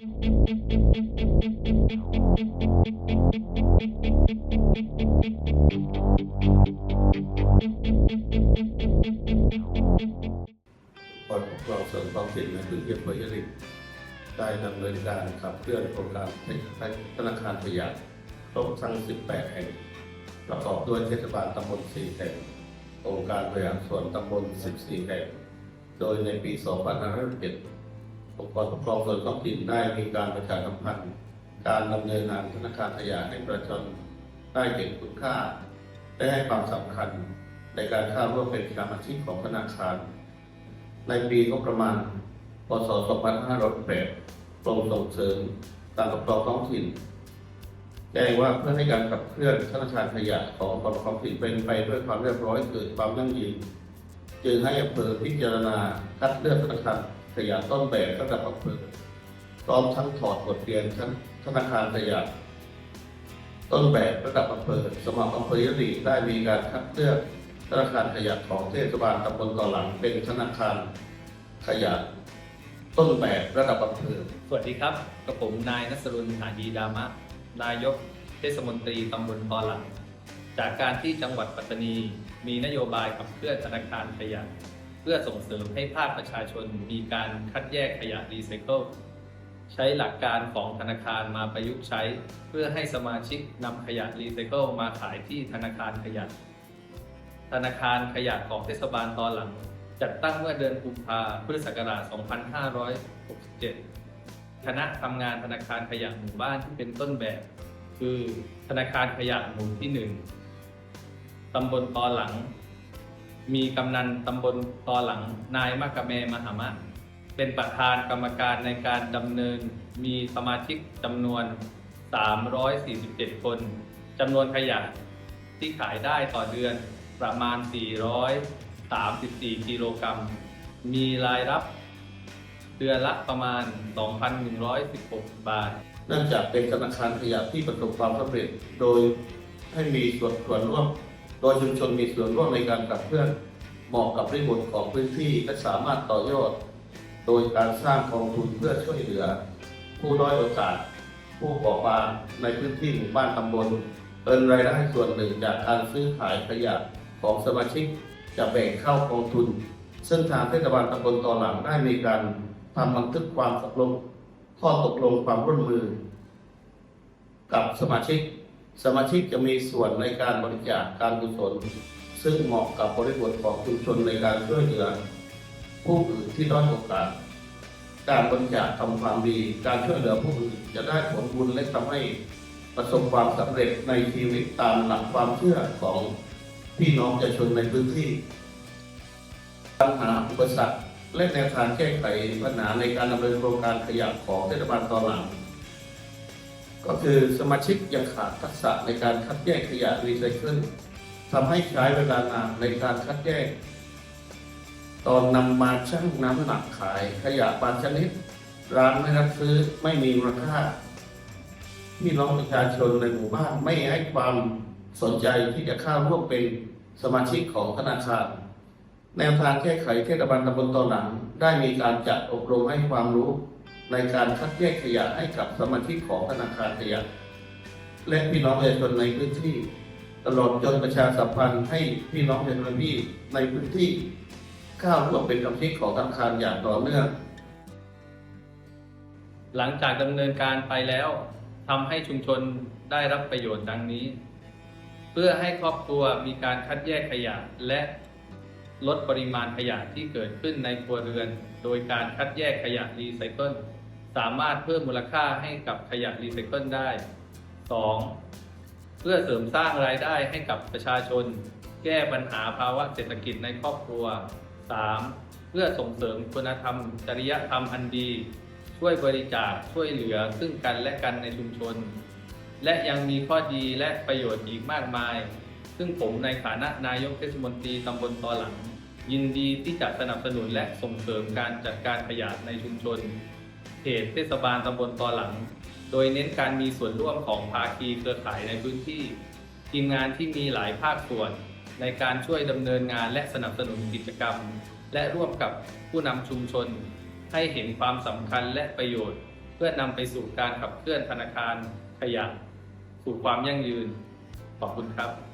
กรปกครองส่วนท้องถิ่นในพื้นที่อำเภอยะริงได้ดำเนินการขับเคลื่อนโครงการธนาคารขยะครบทั้ง 18 แห่ง ประกอบด้วยเทศบาลตำบล 4 แห่งองค์การบริหารส่วนตำบล 14 แห่ง โดยในปี 2507 องค์กรปกครองส่วนท้องถิ่นได้มีการประชาสัมพันธ์ การดำเนินงานธนาคารขยะให้ประชาชนได้เห็นคุณค่าและให้ความสำคัญในการเข้าร่วมเป็นสมาชิกของธนาคาร ในปีงบประมาณ พศ 2508กรมส่งเสริมการปกครองท้องถิ่นแจ้งว่าเพื่อให้การขับเคลื่อนธนาคารขยะขององค์กรท้องถิ่นเป็นไปด้วยความเรียบร้อยเกิดความยั่งยืนจึงให้อำเภอพิจารณาคัดเลือกธนาคาร ขยะต้นแบบระดับอำเภอพร้อมทั้งถอดบทเรียนทั้งธนาคารขยะต้นแบบระดับอำเภอสมัครอำเภอยะลีได้มีการคัดเลือกธนาคารขยะของเทศบาลตำบลต่อหลังเป็นธนาคารขยะต้นแบบระดับอำเภอ สวัสดีครับกับผมนายนัสรุนหาดีดามะ นายกเทศมนตรีตำบลตอหลัง จากการที่จังหวัดปัตตานี มีนโยบายขับเคลื่อนธนาคารขยะ เพื่อส่งเสริมให้ภาคประชาชนมีการคัดแยกขยะรีไซเคิลใช้หลักการของธนาคารมาประยุกต์ใช้ เพื่อให้สมาชิกนำขยะรีไซเคิลมาขายที่ธนาคารขยะ ธนาคารขยะของเทศบาลตอนหลัง จัดตั้งเมื่อเดือนกุมภาพุทธศักราช 2567 คณะทำงานธนาคารขยะหมู่บ้านที่เป็นต้นแบบ คือธนาคารขยะหมู่ที่ 1ตำบลตอหลัง มีกำนันตำบลตอหลังนายมะกะแมมหามะ เป็นประธานกรรมการในการดำเนินมีสมาชิกจำนวน 347 คนจำนวนขยะที่ขายได้ต่อเดือนประมาณ 434 กิโลกรัม มีรายรับเดือนละประมาณ 2,116 บาทเนื่องจากเป็นธนาคารขยะที่ประสบความสำเร็จโดยให้มีส่วนร่วม โดยชุมชนมีส่วนร่วมในการขับเคลื่อนเหมาะกับบริบทของพื้นที่และสามารถต่อยอด โดยการสร้างกองทุนเพื่อช่วยเหลือ ผู้ด้อยโอกาส ผู้เปราะบางในพื้นที่หมู่บ้านตำบลเอินรายได้ส่วนหนึ่งจากการซื้อขายขยะของสมาชิกจะแบ่งเข้ากองทุน ซึ่งทางเทศบาลตำบลตอนหลังได้มีการทำบันทึกความตกลงข้อตกลงความร่วมมือ กับสมาชิก สมาชิกจะมีส่วนในการบริจาคการกุศล ซึ่งเหมาะกับบริบทของชุมชนในการช่วยเหลือ ผู้อื่นที่ด้อยโอกาส การบริจาคทำความดี การช่วยเหลือผู้อื่นจะได้ผลบุญและทำให้ประสบความสำเร็จในชีวิตตามหลักความเชื่อของพี่น้องประชาชนในพื้นที่ปัญหาอุปสรรคและแนวทางแก้ไขปัญหาในการดำเนินโครงการขยะของเทศบาลตอนหลัง ก็คือสมาชิกยังขาดทักษะในการคัดแยกขยะรีไซเคิลทำให้ใช้เวลานานในการคัดแยก ตอนนำมาชั่งน้ำหนักขายขยะบางชนิด ร้านไม่รับซื้อไม่มีมูลค่าพี่น้องประชาชนในหมู่บ้านไม่ให้ความสนใจที่จะเข้าร่วมเป็นสมาชิกของธนาคารแนวทางแก้ไขเทศบาลตำบลตอนหลัง ได้มีการจัดอบรมให้ความรู้ ในการคัดแยกขยะให้กับสมาชิกของธนาคารขยะ และพี่น้องประชาชนในพื้นที่ ตลอดจนประชาสัมพันธ์ให้พี่น้องประชาชนที่ในพื้นที่เข้าร่วมเป็นสมาชิกของธนาคารอย่างต่อเนื่องหลังจากดำเนินการไปแล้วทำให้ชุมชนได้รับประโยชน์ดังนี้ เพื่อให้ครอบครัวมีการคัดแยกขยะและ ลดปริมาณขยะที่เกิดขึ้นในครัวเรือน โดยการคัดแยกขยะรีไซเคิลสามารถเพิ่มมูลค่าให้กับขยะรีไซเคิลได้ 2. เพื่อเสริมสร้างรายได้ให้กับประชาชน แก้ปัญหาภาวะเศรษฐกิจในครอบครัว 3. เพื่อส่งเสริมคุณธรรม จริยธรรมอันดี ช่วยบริจาคช่วยเหลือซึ่งกันและกันในชุมชน และยังมีข้อดีและประโยชน์อีกมากมาย ซึ่งผมในฐานะนายกเทศมนตรีตำบลตอหลัง ยินดีที่จะสนับสนุนและส่งเสริมการจัดการขยะในชุมชนเขตเทศบาลตำบลตอหลัง โดยเน้นการมีส่วนร่วมของภาคีเครือข่ายในพื้นที่ ทีมงานที่มีหลายภาคส่วน ในการช่วยดำเนินงานและสนับสนุนกิจกรรม และร่วมกับผู้นำชุมชน ให้เห็นความสำคัญและประโยชน์ เพื่อนำไปสู่การขับเคลื่อนธนาคารขยะสู่ความยั่งยืน ขอบคุณครับ